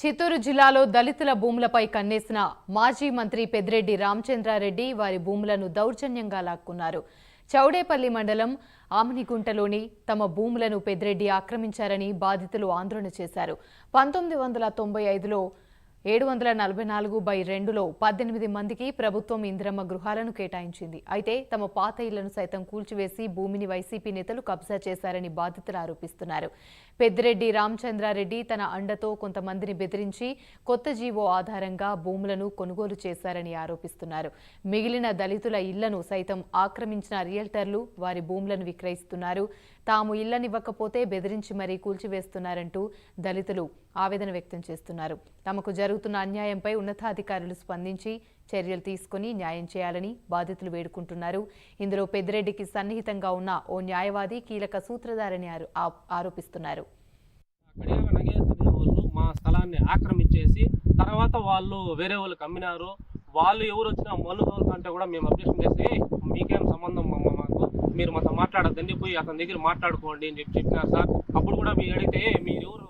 చిత్తూరు జిల్లాలో దళితుల భూములపై కన్నేసిన మాజీ మంత్రి పెద్దిరెడ్డి రామచంద్రారెడ్డి వారి భూములను దౌర్జన్యంగా లాక్కున్నారు. చౌడేపల్లి మండలం ఆమనిగుంటలోని తమ భూములను పెద్దిరెడ్డి ఆక్రమించారని బాధితులు ఆందోళన చేశారు. పంతొమ్మిది వందల తొంభై ఐదులో ఏడు వందల నలభై నాలుగు బై రెండులో పద్దెనిమిది మందికి ప్రభుత్వం ఇందిరమ్మ గృహాలను కేటాయించింది. అయితే తమ పాత ఇళ్ళను సైతం కూల్చివేసి భూమిని వైసీపీ నేతలు కబ్జా చేశారని బాధితులు ఆరోపిస్తున్నారు. పెద్దిరెడ్డి రామచంద్రారెడ్డి తన అండతో కొంతమందిని బెదిరించి కొత్త జీవో ఆధారంగా భూములను కొనుగోలు చేశారని ఆరోపిస్తున్నారు. మిగిలిన దళితుల ఇళ్ళను సైతం ఆక్రమించిన రియల్టర్లు వారి భూములను విక్రయిస్తున్నారు. తాము ఇళ్ళనివ్వకపోతే బెదిరించి మరీ కూల్చివేస్తున్నారంటూ దళితులు ఆవేదన వ్యక్తం చేస్తున్నారు. తమకు జరుగు జరుగుతున్న అన్యాయంపై ఉన్నతాధికారులు స్పందించి చర్యలు తీసుకుని న్యాయం చేయాలని బాధితులు వేడుకుంటున్నారు. ఇందులో పెద్దిరెడ్డికి సన్నిహితంగా ఉన్న ఓ న్యాయవాది కీలక సూత్రధారని ఆరో- ఆరోపిస్తున్నారు. వాళ్ళు మా స్థలాన్ని ఆక్రమించేసి తర్వాత వాళ్ళు వేరే వాళ్ళకి అమ్మినారు. వాళ్ళు ఎవరు వచ్చినా మన్ను తోలుతుంటే కూడా మేము అబ్జెక్షన్ చేసి మీకేం సంబంధం అమ్మ మాకు? మీరు మాతో మాట్లాడద్దండి పోయి అతని దగ్గర మాట్లాడుకోండి అని చెప్పి చెప్పినారు సార్. అప్పుడు కూడా మీరు అడిగితే మీరు ఎవరు